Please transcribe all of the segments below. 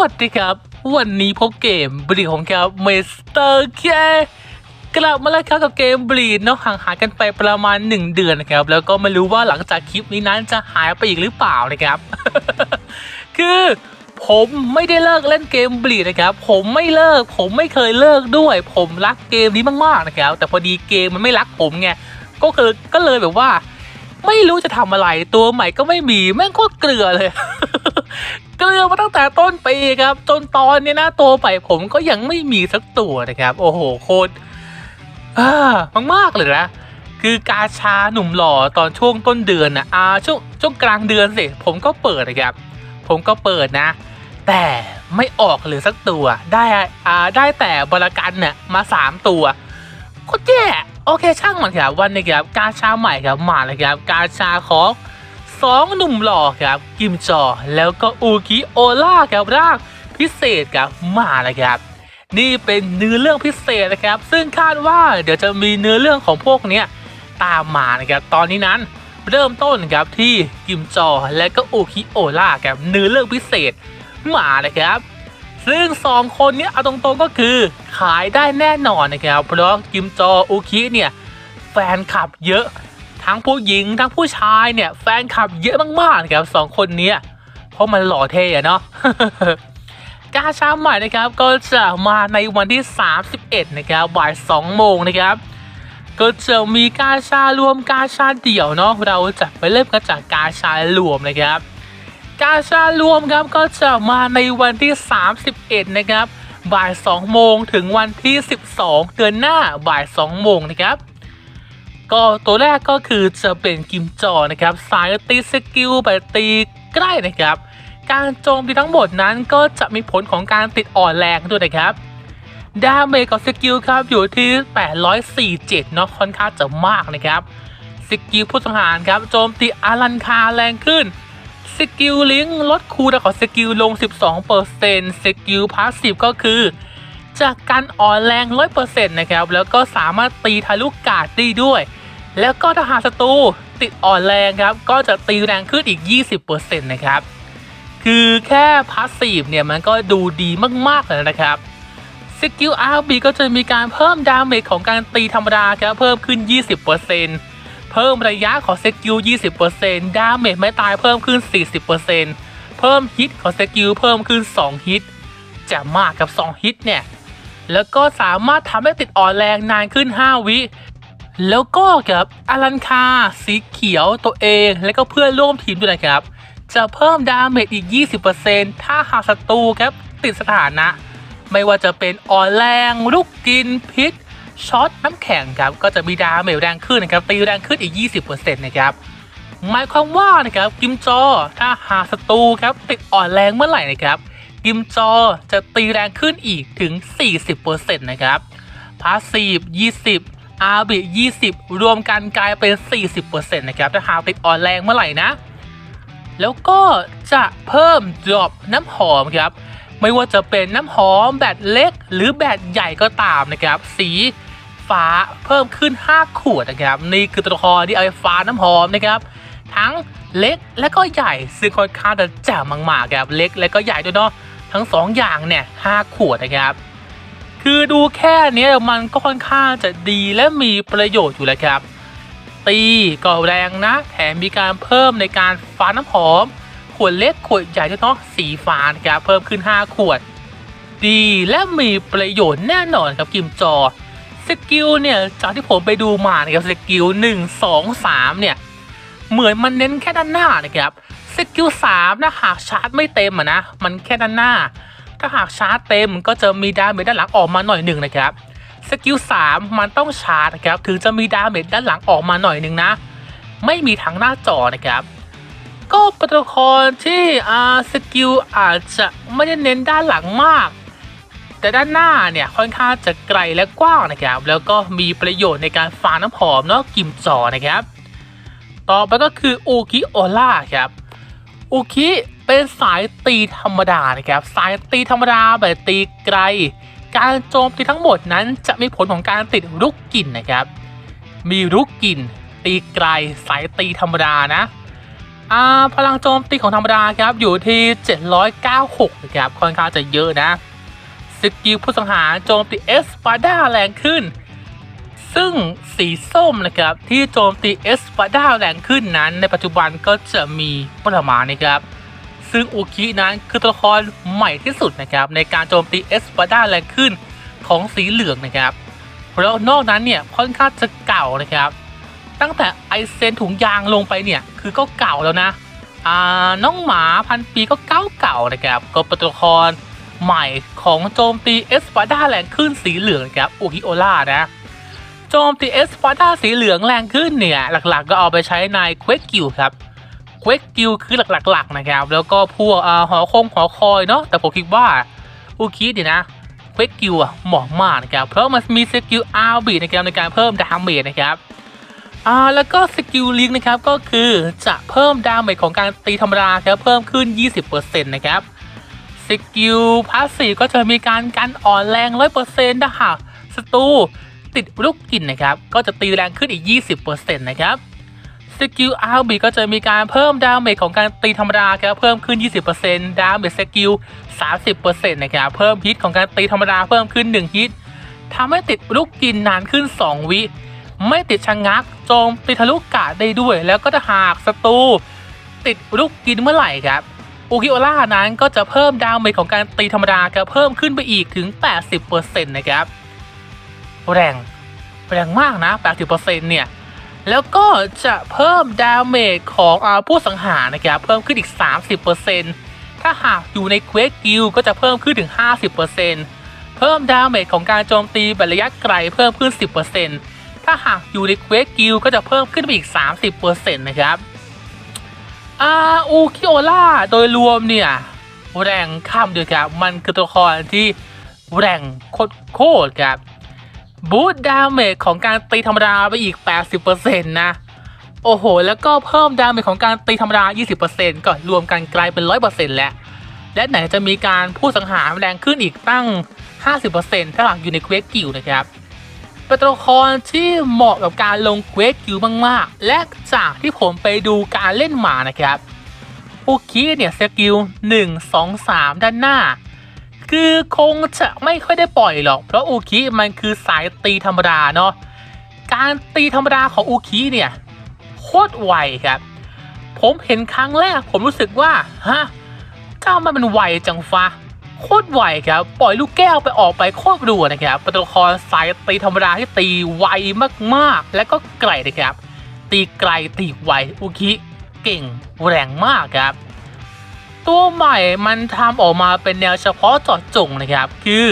วัสดีครับ วันนี้พบเกมบลีของครับเมสเตอร์แคกลับมาแล้วครับกับเกมบลีดเนาะห่างหายกันไปประมาณ 1 เดือนนะครับ แล้วก็ไม่รู้ว่าหลังจากคลิปนี้นั้นจะหายไปอีกหรือเปล่านะครับ คือผมไม่ได้เลิกเล่นเกมบลีดนะครับ ผมไม่เลิก ผมไม่เคยเลิกด้วย ผมรักเกมนี้มากๆนะครับ แต่พอดีเกมมันไม่รักผมไง ก็คือก็เลยแบบว่า ไม่รู้จะทำอะไรตัวใหม่ก็ไม่มีแม่งโคตรเกลือเลย เกลือมาตั้งแต่ต้นปีครับ จนตอนนี้นะตัวใหม่ผมก็ยังไม่มีสักตัวนะครับ โอ้โหโคตรอ่ามากๆเลยนะคือกาชาหนุ่มหล่อตอนช่วงต้นเดือนนะอ่าช่วงช่วงกลางเดือนสิผมก็เปิดนะครับ ผมก็เปิดนะ แต่ไม่ออกเลยสักตัว ได้อ่าได้แต่บรากันเนี่ยมาสามตัวโคตรแย่โอเคช่างมันครับวันนี้ครับกาชาใหม่ครับมาเลยครับ กาชาของ สองหนุ่มหล่อครับ กิมจอ แล้วก็อูกิโอล่าครับร่างพิเศษครับมาเลยครับ นี่เป็นเนื้อเรื่องพิเศษนะครับ ซึ่งคาดว่าเดี๋ยวจะมีเนื้อเรื่องของพวกเนี้ยตามมานะครับ ตอนนี้นั้นเริ่มต้นครับที่กิมจอและก็อูคิโอล่าครับเนื้อเรื่องพิเศษมาเลยครับ ซึ่งสองคนเนี้ยเอาตรงๆก็คือขายได้แน่นอนนะครับ เพราะกิมจออูคิเนี่ยแฟนคลับเยอะ ทั้งผู้หญิงทั้งผู้ชายเนี่ยแฟนคลับเยอะมากๆนะครับสองคนเนี้ยเพราะมันหล่อเท่อะเนาะกาชาใหม่นะครับก็จะมาในวันที่ 31 นะครับบ่าย2โมงนะครับ ก็จะมีกาชารวมกาชาเดี่ยวเนาะเราจะไปเริ่มกันจากกาชารวมนะครับ กาชารวมครับก็จะมาในวันที่ 31 นะครับบ่าย2โมงถึงวันที่ 12 เดือนหน้าบ่าย2โมงนะครับ ก็ตัวแรกก็คือจะเป็นกิมจอนะครับ สายตีสกิลแบบตีใกล้นะครับ การโจมตีทั้งหมดนั้นก็จะมีผลของการติดอ่อนแรงด้วยนะครับ ดาเมจของสกิลครับอยู่ที่ 847เนาะค่อนข้างจะมากนะครับ สกิลผู้สังหารครับโจมตีอารันคาแรงขึ้น สกิลลิงลดคูลดาวน์ของสกิลลง 12%สกิลพาสซีฟก็คือจากการอ่อนแรง 100%นะครับ แล้วก็สามารถตีทะลุกาดได้ด้วย แล้วก็ถ้าหากศัตรูติดอ่อนแรงครับ ก็จะตีแรงขึ้นอีก 20%นะครับ คือแค่พาสซีฟเนี่ยมันก็ดูดีมากๆเลยนะครับสกิล RB ก็จะมีการเพิ่มดาเมจของการตีธรรมดาครับเพิ่มขึ้น 20%เพิ่มระยะของสกิล 20%ดาเมจไม่ตายเพิ่มขึ้น 40%เพิ่มฮิตของสกิลเพิ่มขึ้น 2 ฮิต จะมากกับ 2 ฮิตเนี่ย แล้วก็สามารถทำให้ติดอ่อนแรงนานขึ้น 5 วิ แล้วก็กับอารันคา สีเขียวตัวเอง และก็เพื่อนร่วมทีมด้วยนะครับ จะเพิ่มดาเมจอีก 20%ถ้าหากศัตรูครับติดสถานะ ไม่ว่าจะเป็นอ่อนแรง ลูกกินพิษช็อตน้ำแข็งครับ ก็จะมีดาเมจแรงขึ้นนะครับตีแรงขึ้นอีก 20%นะครับหมายความว่านะครับกิมจอถ้าหาศัตรูครับติดอ่อนแรงเมื่อไหร่นะครับกิมจอจะตีแรงขึ้นอีกถึง 40%นะครับพาสซีฟ20 อาบิ20 รวมกันกลายเป็น 40%นะครับถ้าหากติดอ่อนแรงเมื่อไหร่นะ แล้วก็จะเพิ่มดรอปน้ำหอมครับ ไม่ว่าจะเป็นน้ำหอมแบบเล็ก หรือแบบใหญ่ก็ตามนะครับ สีฟ้าเพิ่มขึ้น 5 ขวดนะครับ นี่คือตัวละครที่เอาไปฟ้าน้ำหอมนะครับ ทั้งเล็กและก็ใหญ่ซึ่งค่อนข้างจะแจ่มมากๆครับเล็กและก็ใหญ่ด้วยเนาะทั้งสองอย่างเนี่ย5ขวดนะครับ คือดูแค่เนี้ยมันก็ค่อนข้างจะดีและมีประโยชน์อยู่แล้วครับ ตีก็แรงนะ แถมมีการเพิ่มในการฟ้าน้ำหอม ขวดเล็กขวดใหญ่ด้วยเนาะสีฟ้านะครับเพิ่มขึ้น 5 ขวด ดีและมีประโยชน์แน่นอนครับกิมจอสกิลเนี่ยจากที่ผมไปดูมานะครับสกิล1 2 3 เนี่ย เหมือนมันเน้นแค่ด้านหน้านะครับสกิล3นะหากชาร์จไม่เต็มอะนะ มันแค่ด้านหน้า ถ้าหากชาร์จเต็มก็จะมีดาเมจด้านหลังออกมาหน่อยหนึ่งนะครับสกิล3มันต้องชาร์จนะครับถึงจะมีดาเมจด้านหลังออกมาหน่อยหนึ่งนะ ไม่มีทางหน้าจอนะครับ ก็ป็นตัวละครที่อ่าสกิลอาจจะไม่ได้เน้นด้านหลังมาก แต่ด้านหน้าเนี่ยค่อนข้างจะไกลและกว้างนะครับ แล้วก็มีประโยชน์ในการฟาน้ำหอมเนาะกิมจอนะครับ ต่อไปก็คือโอคิโอล่าครับโอคิ เป็นสายตีธรรมดานะครับ สายตีธรรมดาแบบตีไกล การโจมตีทั้งหมดนั้นจะมีผลของการติดลูกกินนะครับ มีลูกกิน ตีไกล สายตีธรรมดานะอ่าพลังโจมตีของธรรมดาครับอยู่ที่ 796นะครับค่อนข้างจะเยอะนะสกิลผู้สังหารโจมตีเอสปาดาแรงขึ้น ซึ่งสีส้มนะครับที่โจมตีเอสปาดาแรงขึ้นนั้น ในปัจจุบันก็จะมีปรมานะครับ ซึ่งอุคินั้นคือตัวละครใหม่ที่สุดนะครับในการโจมตีเอสปาดาแรงขึ้นของสีเหลืองนะครับแล้วนอกนั้นเนี่ยค่อนข้างจะเก่านะครับ ตั้งแต่ไอเซนถุงยางลงไปเนี่ยคือก็เก่าแล้วนะอ่าน้องหมาพันปีก็เก่าเก่านะครับก็เป็นตัวละครใหม่ของโจมตีเอสปาดาแรงขึ้นสีเหลืองนะครับอุคิโอล่านะโจมตีเอสปาดาสีเหลืองแรงขึ้นเนี่ยหลักๆก็เอาไปใช้ในเควกกิลครับ เควกกิลคือหลักๆนะครับ แล้วก็พวกอ่าหอคงหอคอยเนาะแต่ผมคิดว่าอุคิเนี่ยนะเควกกิลอะเหมาะมากนะครับ เพราะมันมีสกิลอาร์บีนะครับในการเพิ่มดาเมจนะครับอ่าแล้วก็สกิลลิงนะครับก็คือจะเพิ่มดาเมจของการตีธรรมดาครับเพิ่มขึ้น 20%นะครับสกิลพาสซีฟก็จะมีการกันอ่อนแรง 100%ถ้าหากศัตรูติดลูกกลิ่นนะครับ ก็จะตีแรงขึ้นอีก 20%นะครับ สกิลอาร์บีก็จะมีการเพิ่มดาเมจของการตีธรรมดาครับเพิ่มขึ้น 20%ดาเมจสกิล 30%นะครับเพิ่มฮิตของการตีธรรมดาเพิ่มขึ้น 1 ฮิตทำให้ติดลูกกินนานขึ้น 2 วิ ไม่ติดชะงงัก โจมตีทะลุกาดได้ด้วย แล้วก็ถ้าหากศัตรูติดลูกกินเมื่อไหร่ครับอุกิโอล่านั้นก็จะเพิ่มดาเมจของการตีธรรมดาครับเพิ่มขึ้นไปอีกถึง 80%นะครับแรงแรงมากนะ 80%เนี่ย แล้วก็จะเพิ่มดาเมจของอาผู้สังหารนะครับเพิ่มขึ้นอีก 30%ถ้าหากอยู่ในเควสกิลก็จะเพิ่มขึ้นถึง 50%เพิ่มดาเมจของการโจมตีแบบระยะไกลเพิ่มขึ้น 10%ถ้าหากอยู่ในเควสกิลก็จะเพิ่มขึ้นไปอีก 30%นะครับอาอูคิโอล่าโดยรวมเนี่ยแรงข้ามเดียวครับมันคือตัวละครที่แรงโคตรครับ บูตดาเมจของการตีธรรมดาไปอีก 80%นะ โอ้โห แล้วก็เพิ่มดาเมจของการตีธรรมดา 20%ก็รวมกันกลายเป็น 100%แล้ว และไหนจะมีการพูดสังหารแรงขึ้นอีกตั้ง 50%ถ้าหากอยู่ในเควสกิลนะครับเป็นตัวละครที่เหมาะกับการลงเควสกิลมากๆ และจากที่ผมไปดูการเล่นมานะครับอุคิเนี่ยสกิล 1 2 3 ด้านหน้า คือคงจะไม่ค่อยได้ปล่อยหรอก เพราะอูคิมันคือสายตีธรรมดาเนาะการตีธรรมดาของอูคิเนี่ยโคตรไวครับ ผมเห็นครั้งแรกผมรู้สึกว่าฮะก้าวมันมันไวจังฟ้าโคตรไวครับ ปล่อยลูกแก้วไปออกไปโคตรรัวนะครับเป็นตัวละครสายตีธรรมดาที่ตีไวมากๆ และก็ไกลนะครับ ตีไกลตีไวอูคิเก่งแรงมากครับ ตัวใหม่มันทำออกมาเป็นแนวเฉพาะเจาะจงนะครับ คือ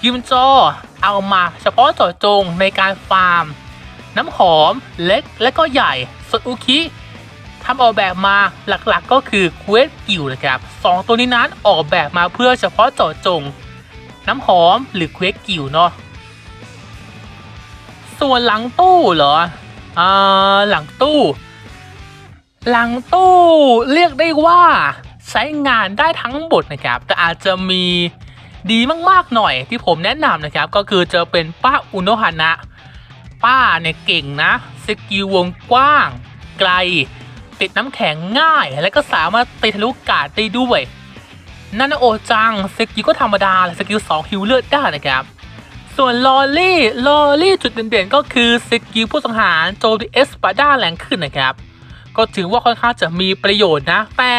กิมจอเอามาเฉพาะเจาะจงในการฟาร์ม น้ำหอมเล็กและก็ใหญ่ส่วนอุคิทำออกแบบมาหลักๆก็คือเควสกิลนะครับสองตัวนี้นั้นออกแบบมาเพื่อเฉพาะเจาะจง น้ำหอมหรือเควสกิลเนาะส่วนหลังตู้เหรออ่าหลังตู้ หลังตู้เรียกได้ว่า ใช้งานได้ทั้งหมดนะครับ แต่อาจจะมีดีมากๆหน่อยที่ผมแนะนำนะครับ ก็คือจะเป็นป้าอุโนฮานะ ป้าเนี่ยเก่งนะ สกิลวงกว้าง ไกล ติดน้ำแข็งง่าย และก็สามารถตีทะลุกาดได้ด้วยนานโอจังสกิลก็ธรรมดาสกิล2ฮิวเลือดได้นะครับส่วนลอรี่ลอรี่จุดเด่นๆก็คือสกิลผู้สังหารโจมตีเอสปาด้าแรงขึ้นนะครับ ก็ถือว่าค่อนข้างจะมีประโยชน์นะ แต่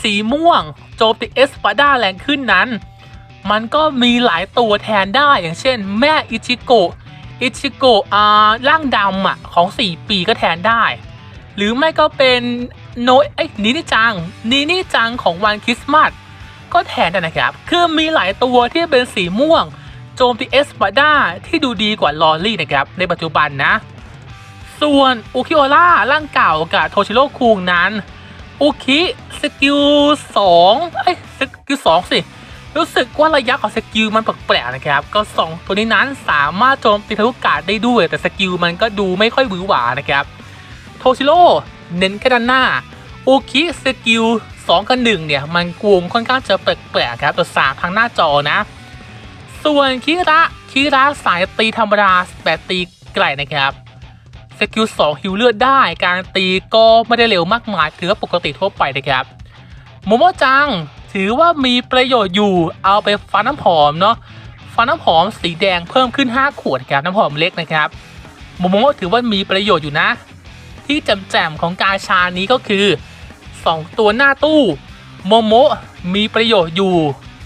สีม่วงโจมตีเอสปาด้าแรงขึ้นนั้น มันก็มีหลายตัวแทนได้อย่างเช่น แม่อิชิโกะอิชิโกะอ่าร่างดำอะของ 4 ปีก็แทนได้ หรือไม่ก็เป็นโนเอ้ยนินิจังนินิจังของวันคริสต์มาสก็แทนได้นะครับ คือมีหลายตัวที่เป็นสีม่วง โจมตีเอสปาด้าที่ดูดีกว่าลอรี่นะครับ ในปัจจุบันนะ ส่วนอุคิโอล่าร่างเก่ากับโทชิโร่คุงนั้น อุคิสกิลสองเอ้ยสกิลสองสิ รู้สึกว่าระยะของสกิลมันแปลกๆนะครับ ก็สองตัวนี้นั้นสามารถโจมตีทะลุกาดได้ด้วย แต่สกิลมันก็ดูไม่ค่อยหวือหวานะครับ โทชิโร่เน้นแค่ด้านหน้าอุคิสกิล2กับ1เนี่ย มันกวงค่อนข้างจะแปลกๆครับตัวสามทางหน้าจอนะ ส่วนคิระคิระสายตีธรรมดาแบบตีไกลนะครับ สกิล2ฮิวเลือดได้ การตีก็ไม่ได้เร็วมากมายถือว่าปกติทั่วไปนะครับโมโมจังถือว่ามีประโยชน์อยู่เอาไปฟันน้ำหอมเนาะฟันน้ำหอมสีแดงเพิ่มขึ้น 5 ขวดครับน้ำหอมเล็กนะครับโมโมถือว่ามีประโยชน์อยู่นะ ที่แจมของกาชานี้ก็คือ 2 ตัวหน้าตู้โมโมมีประโยชน์อยู่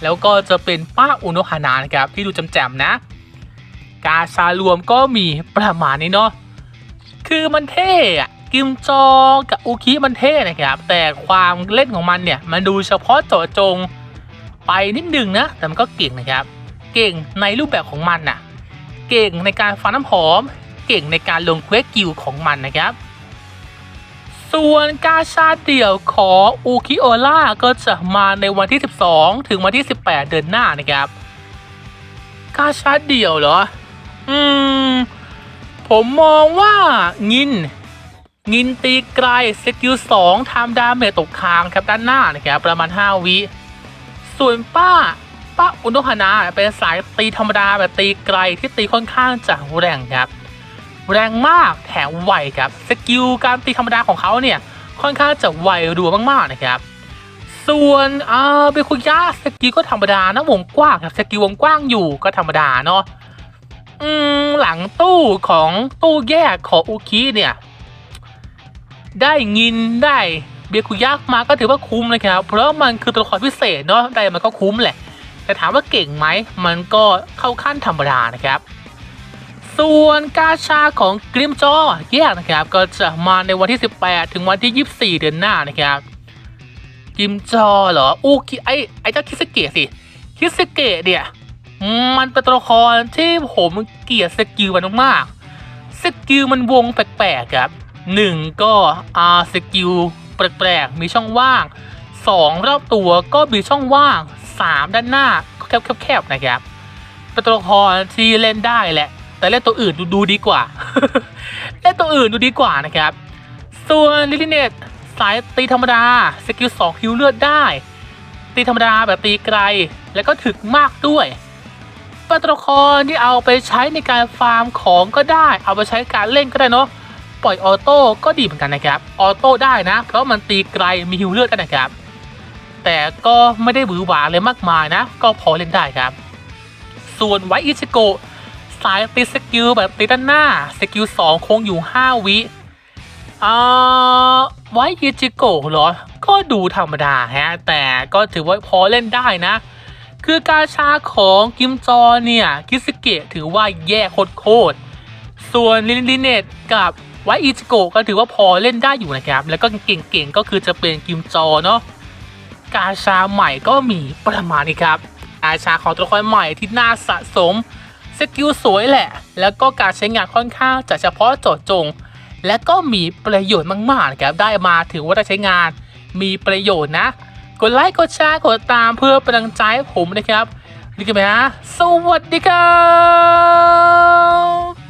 แล้วก็จะเป็นป้าอุโนฮานานะครับที่ดูแจมนะ กาชารวมก็มีประมาณนี้เนาะ คือมันเท่อะกิมจองกับอุคิมันเท่นะครับ แต่ความเล่นของมันเนี่ย มันดูเฉพาะเจาะจงไปนิดนึงนะ แต่มันก็เก่งนะครับ เก่งในรูปแบบของมันน่ะ เก่งในการฟันน้ำหอม เก่งในการลงเควสกิลของมันนะครับ ส่วนกาชาเดี่ยวของอูคิโอล่าก็จะมาในวันที่ 12 ถึงวันที่ 18 เดือนหน้านะครับ กาชาเดี่ยวเหรอ อืม ผมมองว่างิน งินตีไกลสกิล2ทำดาเมจตกค้างครับด้านหน้านะครับประมาณ 5 วิ ส่วนป้าป้าอุนโนานาเป็นสายตีธรรมดาแบบตีไกลที่ตีค่อนข้างจะแรงครับ แรงมากแถมไวครับสกิลการตีธรรมดาของเขาเนี่ยค่อนข้างจะไวรัวมากๆนะครับ ส่วนอ่าเบคุยะสกิลก็ธรรมดานะวงกว้างครับสกิลวงกว้างอยู่ก็ธรรมดาเนาะ อืมหลังตู้ของตู้แยกของอุคิเนี่ย ได้งินได้เบียคุยักมาก็ถือว่าคุ้มนะครับ เพราะมันคือตัวละครพิเศษเนาะได้มันก็คุ้มแหละ แต่ถามว่าเก่งไหมมันก็เข้าขั้นธรรมดานะครับ ส่วนกาชาของกริมจอแยกนะครับ ก็จะมาในวันที่ 18 ถึงวันที่ 24 เดือนหน้านะครับกริมจอเหรออูคิไอไอเจ้าคิสเกะสิคิสเกะเนี่ย มันเป็นตัวละครที่ผมเกลียดสกิลมันมากๆสกิลมันวงแปลกๆครับหนึ่งก็อาสกิลแปลกๆมีช่องว่างสองรอบตัวก็มีช่องว่างสามด้านหน้าก็แคบๆนะครับเป็นตัวละครที่เล่นได้แหละ แต่เล่นตัวอื่นดูดูดีกว่า เล่นตัวอื่นดูดีกว่านะครับ ส่วนลิลิเนตสายตีธรรมดาสกิลสองฮิวเลือดได้ ตีธรรมดาแบบตีไกล แล้วก็ถึกมากด้วย ป็นตัวละครที่เอาไปใช้ในการฟาร์มของก็ได้ เอาไปใช้การเล่นก็ได้เนาะปล่อยออโต้ก็ดีเหมือนกันนะครับออโต้ได้นะ เพราะมันตีไกลมีฮิวเลือดได้นะครับ แต่ก็ไม่ได้หวือหวาเลยมากมายนะ ก็พอเล่นได้ครับ ส่วนไวอิชิโกสายตีสกิลแบบตีด้านหน้าสกิล2คงอยู่ 5 วิอ่าไวอิชิโกเหรอ ก็ดูธรรมดาฮะแต่ก็ถือว่าพอเล่นได้นะ คือการชาของกิมจอเนี่ยคิสเกะถือว่าแย่โคตรๆส่วนลินลิเนตกับไวอิจิโกะก็ถือว่าพอเล่นได้อยู่นะครับ แล้วก็เก่งๆก็คือจะเป็นกิมจอเนาะกาชาใหม่ก็มีประมาณนี้ครับกาชาของตัวละครใหม่ที่น่าสะสมสกิลสวยแหละ แล้วก็การใช้งานค่อนข้างจะเฉพาะเจาะจง และก็มีประโยชน์มากๆนะครับได้มาถือว่าได้ใช้งานมีประโยชน์นะ กดไลค์กดแชร์กดตามเพื่อเป็นกำลังใจให้ผมนะครับนี่กันไหมฮะสวัสดีครับ